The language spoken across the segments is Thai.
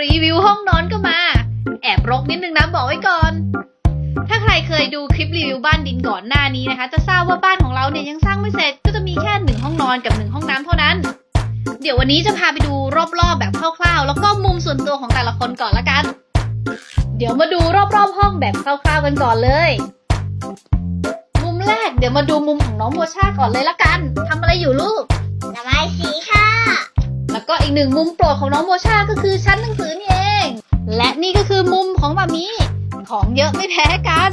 รีวิวห้องนอนก็มา แอบรกนิดนึงนะบอกไว้ก่อน ถ้าใครเคยดูคลิปรีวิวบ้านดินก่อนหน้านี้นะคะ จะทราบว่าบ้านของเราเนี่ยยังสร้างไม่เสร็จ ก็จะมีแค่หนึ่งห้องนอนกับหนึ่งห้องน้ำเท่านั้น เดี๋ยววันนี้จะพาไปดูรอบๆแบบคร่าวๆ แล้วก็มุมส่วนตัวของแต่ละคนก่อนละกัน เดี๋ยวมาดูรอบๆห้องแบบคร่าวๆกันก่อนเลย มุมแรกเดี๋ยวมาดูมุมของน้องโมชาก่อนเลยละกันทำอะไรอยู่ลูก อีกหนึ่งมุมโปรดของน้องโมชาก็คือชั้นหนังสือนี่เอง และนี่ก็คือมุมของมามีของเยอะไม่แพ้กัน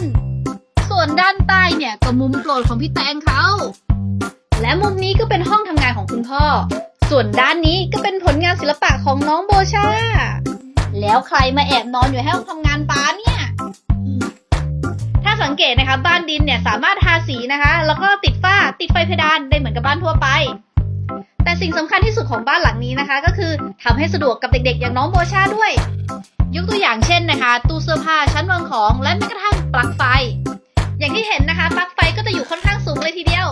ส่วนด้านใต้เนี่ยก็มุมโปรดของพี่แตงเขาและมุมนี้ก็เป็นห้องทำงานของคุณพ่อ ส่วนด้านนี้ก็เป็นผลงานศิลปะของน้องโบชา แล้วใครมาแอบนอนอยู่ให้องทำงานป้าเนี่ย ถ้าสังเกตนะคะบ้านดินเนี่ยสามารถทาสีนะคะ แล้วก็ติดฝ้าติดไฟเพดานได้เหมือนกับบ้านทั่วไป สิ่งสำคัญที่สุดของบ้านหลังนี้นะคะ ก็คือทำให้สะดวกกับเด็กๆ อย่างน้องโบชาด้วย ยกตัวอย่างเช่นนะคะ ตู้เสื้อผ้าชั้นวางของ และแม้กระทั่งปลั๊กไฟ อย่างที่เห็นนะคะปลั๊กไฟก็จะอยู่ค่อนข้างสูงเลยทีเดียว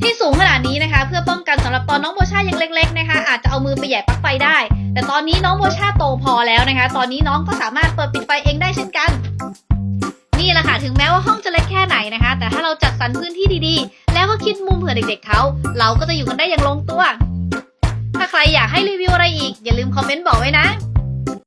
ที่สูงขนาดนี้นะคะ เพื่อป้องกันสำหรับตอนน้องโบชายังเล็ก ๆ นะคะ อาจจะเอามือไปแหย่ปลั๊กไฟได้ แต่ตอนนี้น้องโบชาโตพอแล้วนะคะ ตอนนี้น้องก็สามารถเปิดปิดไฟเองได้เช่นกัน ถึงแม้ว่าห้องจะเล็กแค่ไหนนะคะ แต่ถ้าเราจัดสรรพื้นที่ดีๆ แล้วก็คิดมุมเผื่อเด็กๆเขา เราก็จะอยู่กันได้อย่างลงตัว ถ้าใครอยากให้รีวิวอะไรอีก อย่าลืมคอมเมนต์บอกไว้นะ